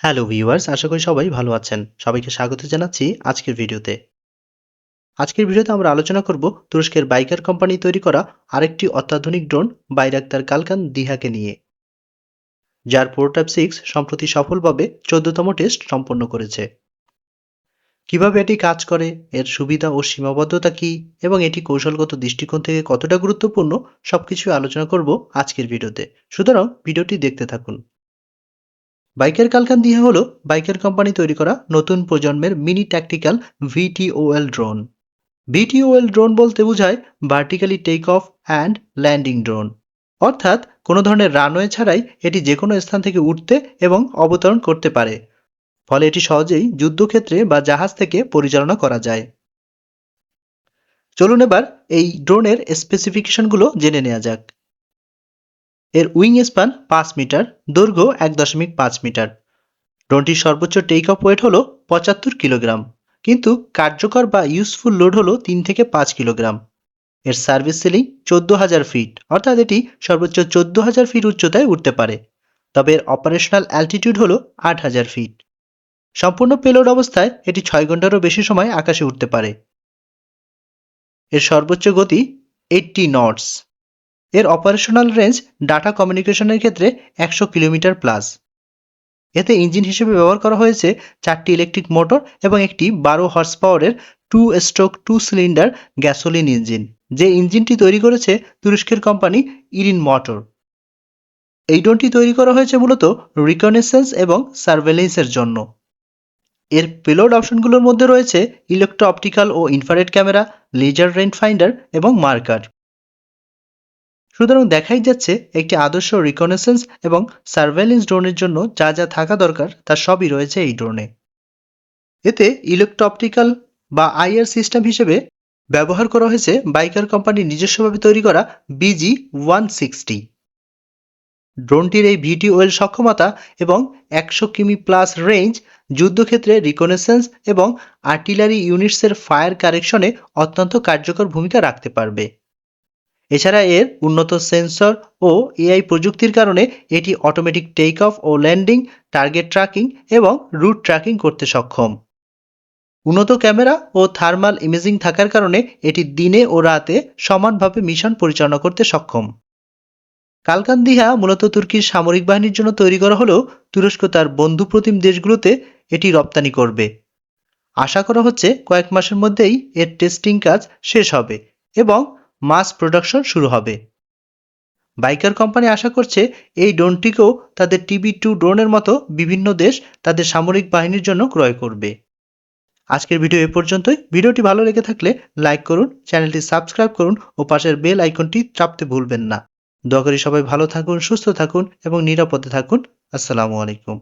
Hello viewers আশা করি সবাই ভালো আছেন। সবাইকে স্বাগত জানাচ্ছি আজকের ভিডিওতে। আজকের ভিডিওতে আমরা আলোচনা করব তুরস্কের বাইকার কোম্পানি তৈরি করা আরেকটি অত্যাধুনিক ড্রোন বাইরাক্তার কালকান দিহাকে নিয়ে। যার প্রোটাইপ সিক্স সম্প্রতি সফলভাবে চোদ্দতম টেস্ট সম্পন্ন করেছে। কীভাবে এটি কাজ করে, এর সুবিধা ও সীমাবদ্ধতা কি, এবং এটি কৌশলগত দৃষ্টিকোণ থেকে কতটা গুরুত্বপূর্ণ সবকিছু আলোচনা করব আজকের ভিডিওতে। সুতরাং ভিডিওটি দেখতে থাকুন। বাইকের কালকান দিহা হলো বাইকের কোম্পানি তৈরি করা নতুন প্রজন্মের mini tactical VTOL drone VTOL drone বলতে বোঝায় vertically take off and landing drone অর্থাৎ কোনো ধরনের রানওয়ে ছাড়াই এটি যে কোনো স্থান থেকে উঠতে এবং অবতরণ করতে পারে। ফলে এটি সহজেই যুদ্ধক্ষেত্রে বা জাহাজ থেকে পরিচালনা করা যায়। চলুন এবার এই ড্রোনের স্পেসিফিকেশনগুলো জেনে নেওয়া যাক। এর উইং স্পান পাঁচ মিটার, দৈর্ঘ্য এক দশমিক পাঁচ মিটার। ড্রোনটির সর্বোচ্চ টেক অফ ওয়েট হলো পঁচাত্তর কিলোগ্রাম, কিন্তু কার্যকর বা ইউজফুল লোড হলো তিন থেকে পাঁচ কিলোগ্রাম। এর সার্ভিস সিলিং চোদ্দ হাজার ফিট, অর্থাৎ এটি সর্বোচ্চ চোদ্দ হাজার ফিট উচ্চতায় উঠতে পারে। তবে এর অপারেশনাল অ্যালটিটিউড হলো আট হাজার ফিট। সম্পূর্ণ পেলোড অবস্থায় এটি ছয় ঘন্টারও বেশি সময় আকাশে উঠতে পারে। এর সর্বোচ্চ গতি এইটটি নটস এর অপারেশনাল রেঞ্জ ডাটা কমিউনিকেশনের ক্ষেত্রে একশো কিলোমিটার প্লাস এতে ইঞ্জিন হিসেবে ব্যবহার করা হয়েছে চারটি ইলেকট্রিক মোটর এবং একটি বারো হর্স পাওয়ারের two stroke two cylinder gasoline engine যে ইঞ্জিনটি তৈরি করেছে তুরস্কের কোম্পানি ইরিন মোটর এই ড্রোনটি তৈরি করা হয়েছে মূলত রিকনেসেন্স এবং সার্ভেলেন্সের জন্য। এর পেলোড অপশনগুলোর মধ্যে রয়েছে ইলেকট্রো অপটিক্যাল ও infrared camera laser range finder এবং মার্কার সুতরাং দেখাই যাচ্ছে একটি আদর্শ রিকনেসেন্স এবং সার্ভেলেন্স ড্রোনের জন্য যা যা থাকা দরকার, তা সবই রয়েছে এই ড্রোনে এতে ইলেকট্রপটিক্যাল বা আইআর সিস্টেম হিসেবে ব্যবহার করা হয়েছে বাইকার কোম্পানির নিজস্বভাবে তৈরি করা বিজি ওয়ান সিক্সটি ড্রোনটির এই ভিটি ওয়েল সক্ষমতা এবং একশো কিমি প্লাস রেঞ্জ যুদ্ধক্ষেত্রে রিকনেসেন্স এবং আর্টিলারি ইউনিটসের ফায়ার কারেকশনে অত্যন্ত কার্যকর ভূমিকা রাখতে পারবে। এছাড়া এর উন্নত সেন্সর ও এআই প্রযুক্তির কারণে এটি অটোমেটিক টেক অফ ও ল্যান্ডিং টার্গেট ট্র্যাকিং এবং রুট ট্র্যাকিং করতে সক্ষম। উন্নত ক্যামেরা ও থার্মাল ইমেজিং থাকার কারণে এটি দিনে ও রাতে সমানভাবে মিশন পরিচালনা করতে সক্ষম। কালকান্দিহা মূলত তুর্কির সামরিক বাহিনীর জন্য তৈরি করা হলেও তুরস্ক তার বন্ধুপ্রতিম দেশগুলোতে এটি রপ্তানি করবে। আশা করা হচ্ছে কয়েক মাসের মধ্যেই এর টেস্টিং কাজ শেষ হবে এবং মাস প্রোডাকশন শুরু হবে। বাইকার কোম্পানি আশা করছে এই ড্রোনটিকেও তাদের টিভি টু ড্রোনের মতো বিভিন্ন দেশ তাদের সামরিক বাহিনীর জন্য ক্রয় করবে। আজকের ভিডিও এ পর্যন্তই। ভিডিওটি ভালো লেগে থাকলে লাইক করুন, চ্যানেলটি সাবস্ক্রাইব করুন ও পাশের বেল আইকনটি চাপতে ভুলবেন না। দয়া করে সবাই ভালো থাকুন, সুস্থ থাকুন এবং নিরাপদে থাকুন। আসসালামু আলাইকুম।